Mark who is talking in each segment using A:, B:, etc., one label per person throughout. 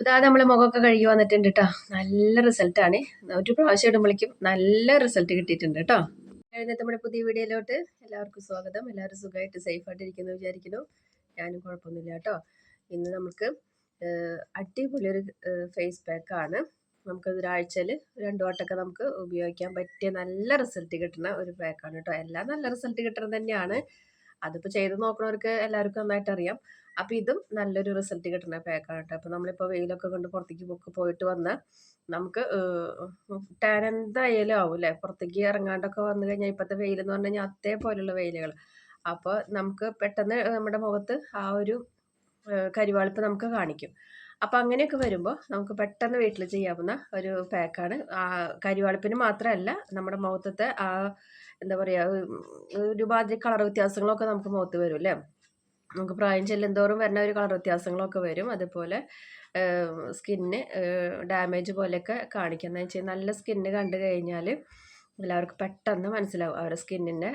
A: ഇതാ നമ്മൾ മുഖമൊക്കെ കഴുകി വന്നിട്ടുണ്ട് കേട്ടോ നല്ല റിസൾട്ടാണ് ഒരു പ്രാവശ്യം ഇടുമ്പോഴേക്കും നല്ല റിസൾട്ട് കിട്ടിയിട്ടുണ്ട് കേട്ടോ കഴിഞ്ഞിട്ട് നമ്മുടെ പുതിയ വീഡിയോയിലോട്ട് എല്ലാവർക്കും സ്വാഗതം. എല്ലാവരും സുഖമായിട്ട് സേഫായിട്ട് ഇരിക്കുന്നു വിചാരിക്കുന്നു. ഞാനും കുഴപ്പമൊന്നുമില്ല കേട്ടോ ഇന്ന് നമുക്ക് അടിപൊളി ഒരു ഫേസ് പാക്കാണ് നമുക്ക് ഒരാഴ്ചയിൽ രണ്ടു വട്ടമൊക്കെ നമുക്ക് ഉപയോഗിക്കാൻ പറ്റിയ നല്ല റിസൾട്ട് കിട്ടുന്ന ഒരു പാക്കാണ് കേട്ടോ എല്ലാം നല്ല റിസൾട്ട് കിട്ടുന്നത് തന്നെയാണ്. അതിപ്പോൾ ചെയ്ത് നോക്കുന്നവർക്ക് എല്ലാവർക്കും നന്നായിട്ട് അറിയാം അപ്പോൾ ഇതും നല്ലൊരു റിസൾട്ട് കിട്ടുന്ന പാക്കാണ് കേട്ടോ അപ്പോൾ നമ്മളിപ്പോൾ വെയിലൊക്കെ കൊണ്ട് പുറത്തേക്ക് ഒക്കെ പോയിട്ട് വന്നാൽ നമുക്ക് ടാൻ എന്തായാലും ആവും അല്ലേ പുറത്തേക്ക് ഇറങ്ങാണ്ടൊക്കെ വന്നു കഴിഞ്ഞാൽ ഇപ്പോഴത്തെ വെയിലെന്ന് പറഞ്ഞു കഴിഞ്ഞാൽ അതേപോലെയുള്ള വെയിലുകൾ അപ്പോൾ നമുക്ക് പെട്ടെന്ന് നമ്മുടെ മുഖത്ത് ആ ഒരു കരിവാളിപ്പ് നമുക്ക് കാണിക്കും. അപ്പോൾ അങ്ങനെയൊക്കെ വരുമ്പോൾ നമുക്ക് പെട്ടെന്ന് വീട്ടിൽ ചെയ്യാവുന്ന ഒരു പാക്കാണ് ആ കരിവാളിപ്പിന് മാത്രമല്ല നമ്മുടെ മുഖത്തത്തെ ആ എന്താ പറയുക ഒരുമാതിരി കളർ വ്യത്യാസങ്ങളൊക്കെ നമുക്ക് മുഖത്ത് വരും അല്ലേ നമുക്ക് പ്രായം ചെല്ലുന്തോറും വരുന്ന ഒരു കളർ വ്യത്യാസങ്ങളൊക്കെ വരും. അതുപോലെ സ്കിന്ന് ഡാമേജ് പോലെയൊക്കെ കാണിക്കുന്നത് വെച്ചാൽ നല്ല സ്കിന്ന് കണ്ടു കഴിഞ്ഞാൽ എല്ലാവർക്കും പെട്ടെന്ന് മനസ്സിലാവും അവരുടെ സ്കിന്നിന്റെ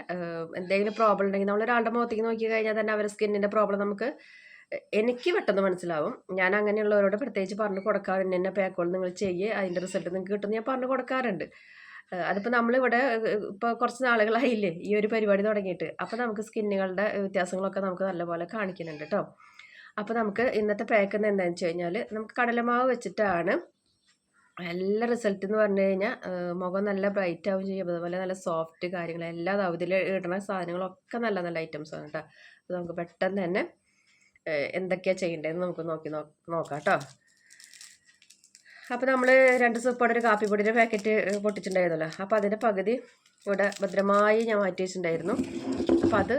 A: എന്തെങ്കിലും പ്രോബ്ലം ഉണ്ടെങ്കിൽ നമ്മൾ ഒരാളുടെ മുഖത്തേക്ക് നോക്കി കഴിഞ്ഞാൽ തന്നെ അവരുടെ സ്കിന്നിന്റെ പ്രോബ്ലം നമുക്ക് എനിക്ക് പെട്ടെന്ന് മനസ്സിലാവും. ഞാൻ അങ്ങനെയുള്ളവരോട് പ്രത്യേകിച്ച് പറഞ്ഞു കൊടുക്കാറുണ്ട് എന്നെ പേക്കോൾ നിങ്ങൾ ചെയ്യുക അതിന്റെ റിസൾട്ട് നിങ്ങൾക്ക് കിട്ടുമെന്ന് ഞാൻ പറഞ്ഞു കൊടുക്കാറുണ്ട്. അതിപ്പോൾ നമ്മളിവിടെ ഇപ്പോൾ കുറച്ച് നാളുകളായില്ലേ ഈ ഒരു പരിപാടി തുടങ്ങിയിട്ട്. അപ്പോൾ നമുക്ക് സ്കിന്നുകളുടെ വ്യത്യാസങ്ങളൊക്കെ നമുക്ക് നല്ലപോലെ കാണിക്കുന്നുണ്ട് കേട്ടോ അപ്പോൾ നമുക്ക് ഇന്നത്തെ പാക്ക് എന്താണെന്ന് വെച്ച് കഴിഞ്ഞാൽ നമുക്ക് കടലമാവ് വെച്ചിട്ടാണ് നല്ല റിസൾട്ട് എന്ന് പറഞ്ഞു കഴിഞ്ഞാൽ മുഖം നല്ല ബ്രൈറ്റ് ആവും ചെയ്യും. അതുപോലെ നല്ല സോഫ്റ്റ് കാര്യങ്ങൾ എല്ലാ അവധിയിൽ ഇടുന്ന സാധനങ്ങളൊക്കെ നല്ല നല്ല ഐറ്റംസ് ആണ് കേട്ടോ അപ്പോൾ നമുക്ക് പെട്ടെന്ന് തന്നെ എന്തൊക്കെയാണ് ചെയ്യേണ്ടതെന്ന് നമുക്ക് നോക്കി നോക്കാം കേട്ടോ അപ്പോൾ നമ്മൾ രണ്ട് സൂപ്പോടെ ഒരു കാപ്പിപ്പൊടിയുടെ പാക്കറ്റ് പൊട്ടിച്ചിട്ടുണ്ടായിരുന്നല്ലോ. അപ്പോൾ അതിന്റെ പകുതി ഇവിടെ ഭദ്രമായി ഞാൻ മാറ്റി വെച്ചിട്ടുണ്ടായിരുന്നു. അപ്പോൾ അത്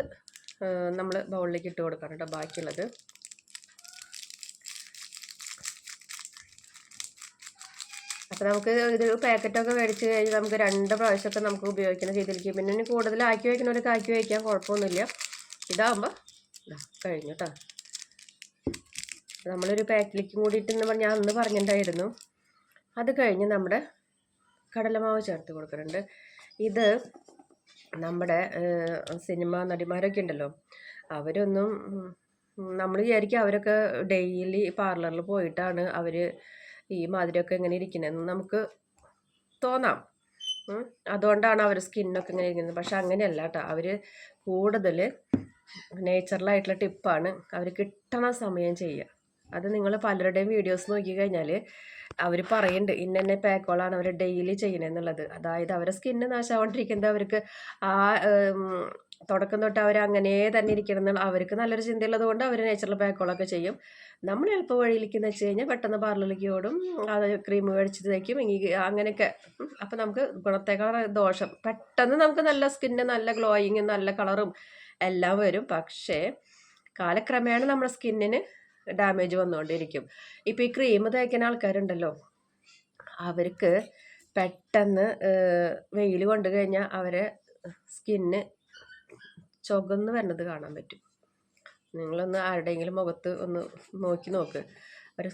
A: നമ്മൾ ബൗളിലേക്ക് ഇട്ട് കൊടുക്കണം കേട്ടോ ബാക്കിയുള്ളത്. അപ്പോൾ നമുക്ക് ഇത് പാക്കറ്റൊക്കെ മേടിച്ച് കഴിഞ്ഞാൽ നമുക്ക് രണ്ട് പ്രാവശ്യമൊക്കെ നമുക്ക് ഉപയോഗിക്കുന്ന രീതിയിലേക്ക് പിന്നെ ഇനി കൂടുതൽ ആക്കി വയ്ക്കുന്നവർക്ക് ആക്കി വയ്ക്കാൻ കുഴപ്പമൊന്നുമില്ല. ഇതാകുമ്പോൾ കഴിഞ്ഞു കേട്ടോ നമ്മളൊരു പാക്കിലേക്കും കൂടിയിട്ട് ഞാൻ അന്ന് പറഞ്ഞിട്ടുണ്ടായിരുന്നു. അത് കഴിഞ്ഞ് നമ്മുടെ കടലമാവ് ചേർത്ത് കൊടുക്കുന്നുണ്ട്. ഇത് നമ്മുടെ സിനിമ നടിമാരൊക്കെ ഉണ്ടല്ലോ. അവരൊന്നും നമ്മൾ വിചാരിക്കും അവരൊക്കെ ഡെയിലി പാർലറിൽ പോയിട്ടാണ് അവർ ഈ മാതിരിയൊക്കെ ഇങ്ങനെ ഇരിക്കുന്നതെന്ന് നമുക്ക് തോന്നാം. അതുകൊണ്ടാണ് അവർ സ്കിന്നൊക്കെ ഇങ്ങനെ ഇരിക്കുന്നത്. പക്ഷെ അങ്ങനെയല്ല കേട്ടോ. അവർ കൂടുതൽ നേച്ചറലായിട്ടുള്ള ടിപ്പാണ്. അവർ കിട്ടണ സമയം ചെയ്യുക. അത് നിങ്ങൾ പലരുടെയും വീഡിയോസ് നോക്കി കഴിഞ്ഞാൽ അവർ പറയുന്നുണ്ട് ഇന്ന പാക്കോളാണ് അവർ ഡെയിലി ചെയ്യണമെന്നുള്ളത് അതായത് അവരുടെ സ്കിന്ന് നാശാവാണ്ടിരിക്കുന്നത് അവർക്ക് ആ തുടക്കം തൊട്ട് അവർ അങ്ങനെ തന്നെ ഇരിക്കണം എന്നുള്ള അവർക്ക് നല്ലൊരു ചിന്തയുള്ളത് കൊണ്ട് അവർ നേച്ചുറൽ പാക്കുകളൊക്കെ ചെയ്യും. നമ്മൾ എളുപ്പ വഴിയിലേക്ക് എന്ന് വെച്ച് കഴിഞ്ഞാൽ പെട്ടെന്ന് പാർലറിലേക്ക് ഓടും അത് ക്രീം മേടിച്ച് തേക്കും അങ്ങനെയൊക്കെ. അപ്പം നമുക്ക് ഗുണത്തേക്കാൾ ദോഷം. പെട്ടെന്ന് നമുക്ക് നല്ല സ്കിന്ന് നല്ല ഗ്ലോയിങ് നല്ല കളറും എല്ലാം വരും. പക്ഷേ കാലക്രമേണ നമ്മുടെ സ്കിന്നിന് ഡാമേജ് വന്നുകൊണ്ടിരിക്കും. ഇപ്പോൾ ഈ ക്രീം തേക്കുന്ന ആൾക്കാരുണ്ടല്ലോ അവർക്ക് പെട്ടെന്ന് വെയിൽ കൊണ്ടു കഴിഞ്ഞാൽ അവരെ സ്കിന്ന് ചുകന്ന് വരുന്നത് കാണാൻ പറ്റും. നിങ്ങളൊന്ന് ആരുടെയെങ്കിലും മുഖത്ത് ഒന്ന് നോക്കി നോക്ക്. അവർ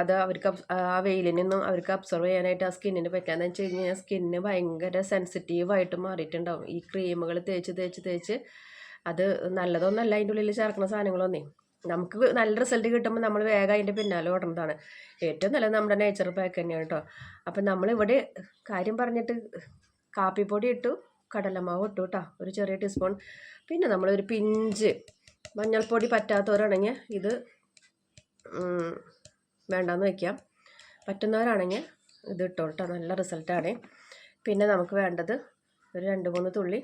A: അത് അവർക്ക് ആ വെയിലിനൊന്നും അവർക്ക് അബ്സർവ് ചെയ്യാനായിട്ട് ആ സ്കിന്നിന് പറ്റാന്ന് വെച്ച് കഴിഞ്ഞാൽ സ്കിന്ന് ഭയങ്കര സെൻസിറ്റീവായിട്ട് മാറിയിട്ടുണ്ടാവും. ഈ ക്രീമുകൾ തേച്ച് തേച്ച് തേച്ച് അത് നല്ലതൊന്നല്ല അതിന്റെ ഉള്ളിൽ ചേർക്കുന്ന സാധനങ്ങളൊന്നേ. നമുക്ക് നല്ല റിസൾട്ട് കിട്ടുമ്പോൾ നമ്മൾ വേഗം അതിന്റെ പിന്നാലെ ഓടേണ്ടതാണ് ഏറ്റവും നല്ലത് നമ്മുടെ നേച്ചർ പാക്ക് തന്നെയാണ് കേട്ടോ അപ്പം നമ്മളിവിടെ കാര്യം പറഞ്ഞിട്ട് കാപ്പിപ്പൊടി ഇട്ടു കടലമാവ് ഇട്ടു കേട്ടോ ഒരു ചെറിയ ടീസ്പൂൺ പിന്നെ നമ്മളൊരു പിഞ്ച് മഞ്ഞൾപ്പൊടി പറ്റാത്തവരാണെങ്കിൽ ഇത് വേണ്ടാന്ന് വയ്ക്കാം പറ്റുന്നവരാണെങ്കിൽ ഇത് ഇട്ടോ കേട്ടോ നല്ല റിസൾട്ടാണ് പിന്നെ നമുക്ക് വേണ്ടത് ഒരു രണ്ട് മൂന്ന് തുള്ളി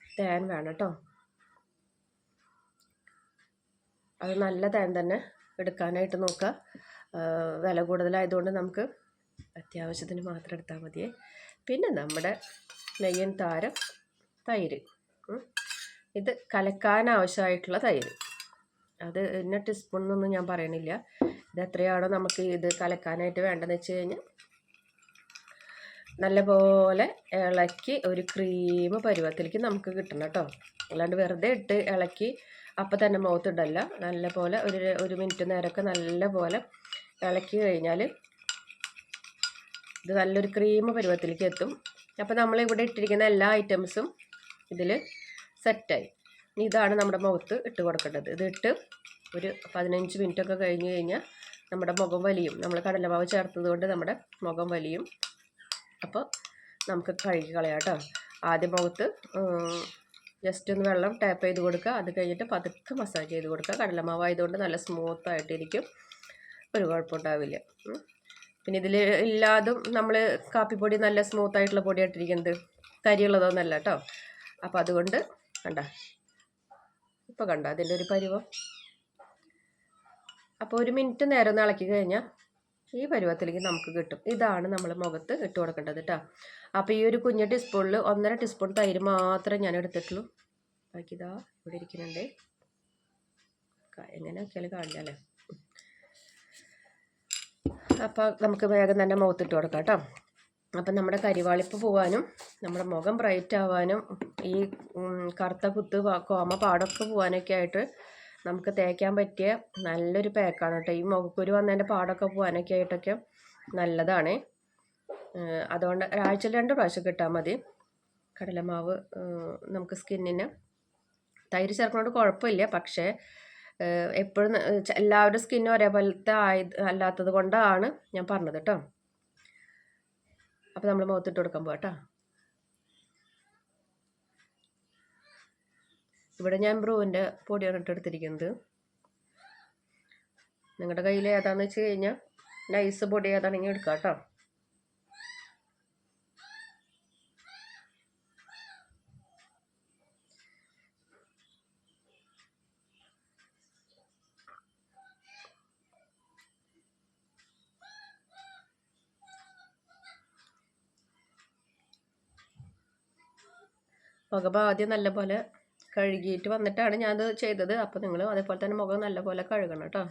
A: തേൻ വേണം കേട്ടോ അത് നല്ല തേൻ തന്നെ എടുക്കാനായിട്ട് നോക്കുക. വില കൂടുതലായതുകൊണ്ട് നമുക്ക് അത്യാവശ്യത്തിന് മാത്രം എടുത്താൽ മതിയേ. പിന്നെ നമ്മുടെ നെയ്യൻ താരം തൈര്. ഇത് കലക്കാൻ ആവശ്യമായിട്ടുള്ള തൈര്. അത് ഇന്ന ടീസ്പൂൺ എന്നൊന്നും ഞാൻ പറയണില്ല. ഇത് എത്രയാണോ നമുക്ക് ഇത് കലക്കാനായിട്ട് വേണ്ടതെന്ന് വെച്ച് കഴിഞ്ഞാൽ നല്ലപോലെ ഇളക്കി ഒരു ക്രീം പരുവത്തിലേക്ക് നമുക്ക് കിട്ടണം കേട്ടോ. അല്ലാണ്ട് വെറുതെ ഇട്ട് ഇളക്കി അപ്പം തന്നെ മുഖത്തിടല്ല നല്ല പോലെ ഒരു ഒരു മിനിറ്റ് നേരമൊക്കെ നല്ല പോലെ ഇളക്കി കഴിഞ്ഞാൽ ഇത് നല്ലൊരു ക്രീം പരുവത്തിലേക്ക് എത്തും. അപ്പോൾ നമ്മൾ ഇവിടെ ഇട്ടിരിക്കുന്ന എല്ലാ ഐറ്റംസും ഇതിൽ സെറ്റായി ഇതാണ് നമ്മുടെ മുഖത്ത് ഇട്ട് കൊടുക്കേണ്ടത്. ഇത് ഇട്ട് ഒരു പതിനഞ്ച് മിനിറ്റൊക്കെ കഴിഞ്ഞ് കഴിഞ്ഞാൽ നമ്മുടെ മുഖം വലിയും. നമ്മൾ കടലമാവ് ചേർത്തത് കൊണ്ട് നമ്മുടെ മുഖം വലിയും. അപ്പോൾ നമുക്ക് കഴുകി കളയാം കേട്ടോ. ആദ്യം മുഖത്ത് ജസ്റ്റ് ഒന്ന് വെള്ളം ടാപ്പ് ചെയ്ത് കൊടുക്കുക. അത് കഴിഞ്ഞിട്ട് പതുക്കെ മസാജ് ചെയ്ത് കൊടുക്കുക. കടലമാവ് ആയതുകൊണ്ട് നല്ല സ്മൂത്ത് ആയിട്ടിരിക്കും. ഒരു കുഴപ്പമുണ്ടാവില്ല. പിന്നെ ഇതിൽ ഇല്ലാതും നമ്മൾ കാപ്പിപ്പൊടി നല്ല സ്മൂത്ത് ആയിട്ടുള്ള പൊടിയായിട്ടിരിക്കുന്നത്. കരിയുള്ളതൊന്നല്ല കേട്ടോ അപ്പോൾ അതുകൊണ്ട് കണ്ട. ഇപ്പോൾ കണ്ട അതിന്റെ ഒരു പരുവം. അപ്പോൾ ഒരു മിനിറ്റ് നേരം ഒന്ന് ഇളക്കി കഴിഞ്ഞാൽ ഈ പരുവത്തിലേക്ക് നമുക്ക് കിട്ടും. ഇതാണ് നമ്മൾ മുഖത്ത് ഇട്ട് കൊടുക്കേണ്ടത് കേട്ടോ അപ്പോൾ ഈ ഒരു കുഞ്ഞ് ടീസ്പൂണിൽ ഒന്നര ടീസ്പൂൺ തൈര് മാത്രമേ ഞാൻ എടുത്തിട്ടുള്ളൂ. ബാക്കി ഇതാ ഇവിടെ ഇരിക്കുന്നുണ്ട്. എങ്ങനെ നോക്കിയാലും കാണില്ലല്ലേ അപ്പോൾ നമുക്ക് വേഗം തന്നെ മുഖത്തിട്ട് കൊടുക്കാം കേട്ടോ അപ്പം നമ്മുടെ കരിവാളിപ്പ് പോവാനും നമ്മുടെ മുഖം ബ്രൈറ്റ് ആവാനും ഈ കറുത്ത കുത്ത് കോമ പാടൊക്കെ പോവാനൊക്കെ ആയിട്ട് നമുക്ക് തേക്കാൻ പറ്റിയ നല്ലൊരു പാക്കാണ് കേട്ടോ. ഈ മുഖക്കുരു വന്നതിന്റെ പാടൊക്കെ പോകാനൊക്കെ ആയിട്ടൊക്കെ നല്ലതാണ്. അതുകൊണ്ട് ഒരാഴ്ചയിൽ രണ്ട് പ്രാവശ്യം കിട്ടാൽ മതി. കടലമാവ് നമുക്ക് സ്കിന്നിന്. തൈര് ചേർക്കുന്നതുകൊണ്ട് കുഴപ്പമില്ല. പക്ഷേ എപ്പോഴും എല്ലാവരുടെ സ്കിന്നും ഒരേപോലത്തെ ആയത് അല്ലാത്തത് കൊണ്ടാണ് ഞാൻ പറഞ്ഞത് കേട്ടോ. അപ്പോൾ നമ്മൾ മുഖത്തിട്ട് കൊടുക്കാൻ പോകാം ഇവിടെ ഞാൻ ബ്രൂവിന്റെ പൊടിയാണ് ഇട്ടെടുത്തിരിക്കുന്നത് നിങ്ങളുടെ കയ്യിൽ ഏതാണെന്ന് വെച്ച് കഴിഞ്ഞാൽ നൈസ് പൊടി ഏതാണെങ്കിൽ എടുക്കാം കേട്ടോ. മുഖം ആദ്യം നല്ലപോലെ കഴുകിയിട്ട് വന്നിട്ടാണ് ഞാനത് ചെയ്തത്. അപ്പോൾ നിങ്ങൾ അതേപോലെ തന്നെ മുഖം നല്ലപോലെ കഴുകണം കേട്ടോ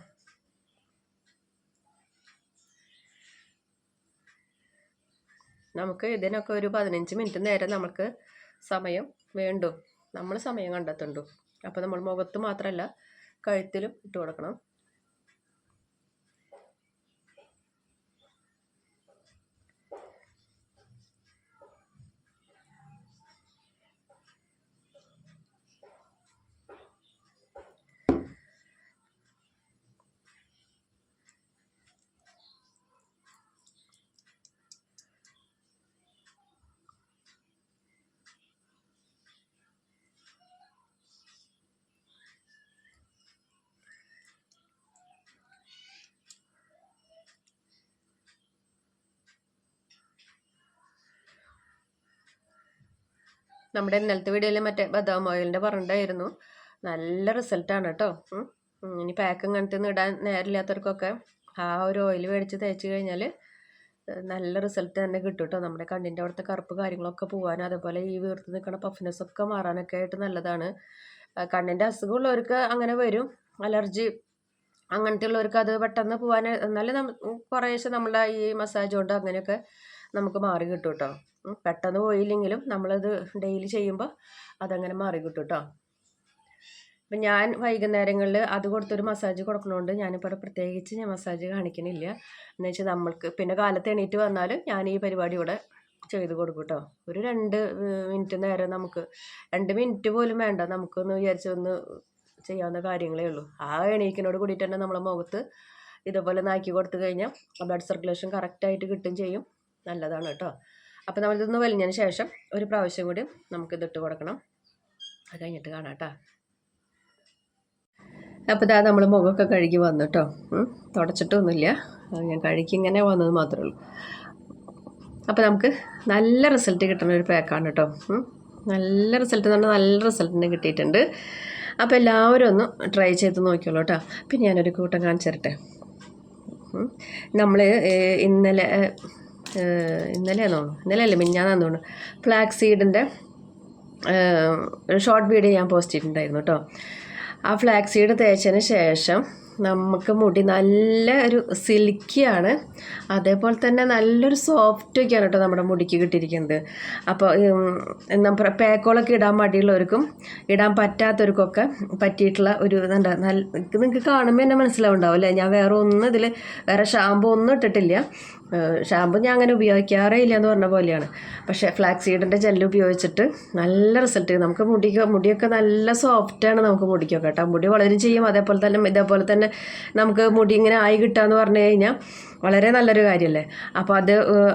A: നമുക്ക് ഇതിനൊക്കെ ഒരു പതിനഞ്ച് മിനിറ്റ് നേരം നമുക്ക് സമയം വേണ്ടു. നമ്മൾ സമയം കണ്ടെത്തുണ്ടു. അപ്പോൾ നമ്മൾ മുഖത്ത് മാത്രമല്ല കഴുത്തിലും ഇട്ട് കൊടുക്കണം. നമ്മുടെ ഇന്നലത്തെ വീഡിയോയിൽ മറ്റേ ബദാം ഓയിലിന്റെ പറഞ്ഞിട്ടായിരുന്നു നല്ല റിസൾട്ടാണ് കേട്ടോ ഇനി പാക്ക് ഇങ്ങനത്തെ ഒന്നും ഇടാൻ നേരമില്ലാത്തവർക്കൊക്കെ ആ ഒരു ഓയിൽ മേടിച്ച് തേച്ച് കഴിഞ്ഞാൽ നല്ല റിസൾട്ട് തന്നെ കിട്ടും കേട്ടോ നമ്മുടെ കണ്ണിന്റെ അവിടുത്തെ കറുപ്പ് കാര്യങ്ങളൊക്കെ പോകാനും അതേപോലെ ഈ വീർത്ത് നിൽക്കുന്ന പഫ്നെസ് ഒക്കെ മാറാനൊക്കെ ആയിട്ട് നല്ലതാണ്. കണ്ണിന്റെ അസുഖമുള്ളവർക്ക് അങ്ങനെ വരും. അലർജി അങ്ങനത്തെ ഉള്ളവർക്ക് അത് പെട്ടെന്ന് പോകാൻ എന്നാലും കുറേശ്ശെ നമ്മളെ ഈ മസാജ് കൊണ്ട് അങ്ങനെയൊക്കെ നമുക്ക് മാറി കിട്ടും കേട്ടോ. പെട്ടെന്ന് പോയില്ലെങ്കിലും നമ്മളത് ഡെയിലി ചെയ്യുമ്പോൾ അതങ്ങനെ മാറി കിട്ടും കേട്ടോ. അപ്പം ഞാൻ വൈകുന്നേരങ്ങളിൽ അത് കൊടുത്തൊരു മസാജ് കൊടുക്കണോണ്ട് ഞാനിപ്പോൾ പ്രത്യേകിച്ച് ഞാൻ മസാജ് കാണിക്കണില്ല. എന്ന് വെച്ചാൽ നമ്മൾക്ക് പിന്നെ കാലത്ത് എണീറ്റ് വന്നാലും ഞാൻ ഈ പരിപാടി ഇവിടെ ചെയ്ത് കൊടുക്കും കേട്ടോ. ഒരു രണ്ട് മിനിറ്റ് നേരം നമുക്ക് രണ്ട് മിനിറ്റ് പോലും വേണ്ട നമുക്കൊന്ന് വിചാരിച്ച് ഒന്ന് ചെയ്യാവുന്ന കാര്യങ്ങളേ ഉള്ളൂ. ആ എണീക്കിനോട് കൂടിയിട്ട് തന്നെ നമ്മളെ മുഖത്ത് ഇതുപോലെ നാക്കി കൊടുത്തു കഴിഞ്ഞാൽ ബ്ലഡ് സർക്കുലേഷൻ കറക്റ്റായിട്ട് കിട്ടും ചെയ്യും. നല്ലതാണ് കേട്ടോ. അപ്പോൾ നമ്മളിതൊന്ന് വലിഞ്ഞതിന് ശേഷം ഒരു പ്രാവശ്യം കൂടി നമുക്കിതിട്ട് കൊടുക്കണം. അത് കഴിഞ്ഞിട്ട് കാണാം കേട്ടോ. അപ്പോൾ ഇതാ നമ്മൾ മുഖമൊക്കെ കഴുകി വന്നു കേട്ടോ. തുടച്ചിട്ടൊന്നുമില്ല. ഞാൻ കഴുകി ഇങ്ങനെ വന്നത് മാത്രമേ ഉള്ളൂ. അപ്പോൾ നമുക്ക് നല്ല റിസൾട്ട് കിട്ടുന്ന ഒരു പാക്കാണ് കേട്ടോ. നല്ല റിസൾട്ട് എന്ന് പറഞ്ഞാൽ നല്ല തന്നെ കിട്ടിയിട്ടുണ്ട്. അപ്പോൾ എല്ലാവരും ഒന്ന് ട്രൈ ചെയ്ത് നോക്കിയോളൂ കേട്ടോ. പിന്നെ ഞാനൊരു കൂട്ടം കാണിച്ചു തരട്ടെ. നമ്മൾ ഇന്നലെ ഇന്നലെയാണോ? ഇന്നലെയല്ലേ മിഞ്ഞാന്നാന്ന് തോന്നുന്നു. ഫ്ലാക്സ് സീഡിന്റെ ഷോർട്ട് വീഡിയോ ഞാൻ പോസ്റ്റ് ചെയ്തിട്ടുണ്ടായിരുന്നു കേട്ടോ ആ ഫ്ലാക്സ് സീഡ് തേച്ചതിന് ശേഷം നമുക്ക് മുടി നല്ല ഒരു സിൽക്കിയാണ്. അതേപോലെ തന്നെ നല്ലൊരു സോഫ്റ്റൊക്കെയാണ് കേട്ടോ നമ്മുടെ മുടിക്ക് കിട്ടിയിരിക്കുന്നത്. അപ്പോൾ എന്താ പറയുക പേക്കോളൊക്കെ ഇടാൻ മടിയുള്ളവർക്കും ഇടാൻ പറ്റാത്തവർക്കൊക്കെ പറ്റിയിട്ടുള്ള ഒരു ഇതുണ്ട് നല്ല നിങ്ങൾക്ക് കാണുമ്പോൾ തന്നെ മനസ്സിലാവുണ്ടാവും അല്ലേ? ഞാൻ വേറെ ഒന്നും ഇതിൽ വേറെ ഷാമ്പു ഒന്നും ഇട്ടിട്ടില്ല. ഷാമ്പു ഞാൻ അങ്ങനെ ഉപയോഗിക്കാറേ ഇല്ല എന്ന് പറഞ്ഞ പോലെയാണ്. പക്ഷേ ഫ്ലാക്സ് സീഡിന്റെ ജെല്ല് ഉപയോഗിച്ചിട്ട് നല്ല റിസൾട്ട് നമുക്ക് മുടി മുടിയൊക്കെ നല്ല സോഫ്റ്റാണ് നമുക്ക് മുടിക്കൊക്കെ കേട്ടോ. മുടി വളരും ചെയ്യും. അതേപോലെ തന്നെ ഇതേപോലെ തന്നെ നമുക്ക് മുടി ഇങ്ങനെ ആയി കിട്ടുക എന്ന് പറഞ്ഞു കഴിഞ്ഞാൽ വളരെ നല്ലൊരു കാര്യമല്ലേ അപ്പോൾ അത്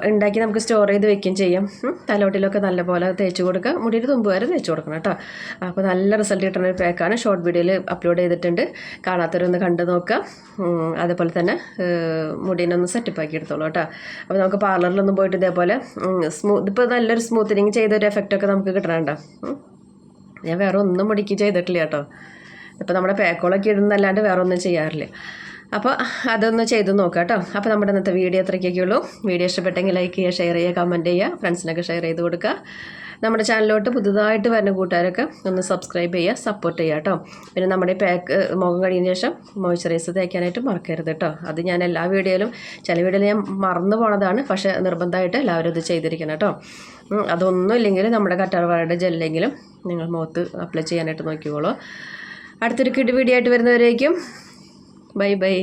A: ഉണ്ടാക്കി നമുക്ക് സ്റ്റോർ ചെയ്ത് വെക്കുകയും ചെയ്യാം. തലോട്ടിലൊക്കെ നല്ലപോലെ തേച്ച് കൊടുക്കുക. മുടിയുടെ തുമ്പ് വരെ തേച്ച് കൊടുക്കണം കേട്ടോ. അപ്പോൾ നല്ല റിസൾട്ട് കിട്ടുന്ന ഒരു പാക്കാണ് ഷോർട്ട് വീഡിയോയിൽ അപ്ലോഡ് ചെയ്തിട്ടുണ്ട്. കാണാത്തവരൊന്ന് കണ്ടു നോക്കുക. അതേപോലെ തന്നെ മുടീനൊന്ന് സെറ്റപ്പ് ആക്കി എടുത്തോളൂ കേട്ടോ. അപ്പോൾ നമുക്ക് പാർലറിലൊന്നും പോയിട്ട് ഇതേപോലെ സ്മൂത്ത് ഇപ്പോൾ നല്ലൊരു സ്മൂത്തനിങ് ചെയ്തൊരു എഫക്റ്റൊക്കെ നമുക്ക് കിട്ടണുണ്ടോ. ഞാൻ വേറെ ഒന്നും മുടിക്ക് ചെയ്തിട്ടില്ല കേട്ടോ. ഇപ്പോൾ നമ്മുടെ പേക്കോളൊക്കെ ഇടുന്നല്ലാണ്ട് വേറെ ഒന്നും ചെയ്യാറില്ല. അപ്പോൾ അതൊന്ന് ചെയ്ത് നോക്കാം കേട്ടോ. അപ്പോൾ നമ്മുടെ ഇന്നത്തെ വീഡിയോ അത്രയ്ക്കൊക്കെ ഉള്ളൂ. വീഡിയോ ഇഷ്ടപ്പെട്ടെങ്കിൽ ലൈക്ക് ചെയ്യുക ഷെയർ ചെയ്യുക കമന്റ് ചെയ്യുക ഫ്രണ്ട്സിനൊക്കെ ഷെയർ ചെയ്ത് കൊടുക്കുക. നമ്മുടെ ചാനലിലോട്ട് പുതുതായിട്ട് വരുന്ന കൂട്ടുകാരൊക്കെ ഒന്ന് സബ്സ്ക്രൈബ് ചെയ്യുക സപ്പോർട്ട് ചെയ്യുക കേട്ടോ. പിന്നെ നമ്മുടെ പാക്ക് മുഖം കഴിയുന്ന ശേഷം മോയ്സ്ചറൈസർ തേക്കാനായിട്ട് മറക്കരുത് കേട്ടോ. അത് ഞാൻ എല്ലാ വീഡിയോയിലും ചില വീഡിയോയിൽ ഞാൻ മറന്നു പോണതാണ്. പക്ഷേ നിർബന്ധമായിട്ട് എല്ലാവരും ഇത് ചെയ്തിരിക്കണം കേട്ടോ. അതൊന്നും ഇല്ലെങ്കിൽ നമ്മുടെ കറ്റാർവാഴയുടെ ജെല്ലെങ്കിലും നിങ്ങൾ മുഖത്ത് അപ്ലൈ ചെയ്യാനായിട്ട് നോക്കിക്കോളൂ. അടുത്തൊരു കിട് വീഡിയോ ആയിട്ട് വരുന്നവരേക്കും ബൈ ബൈ.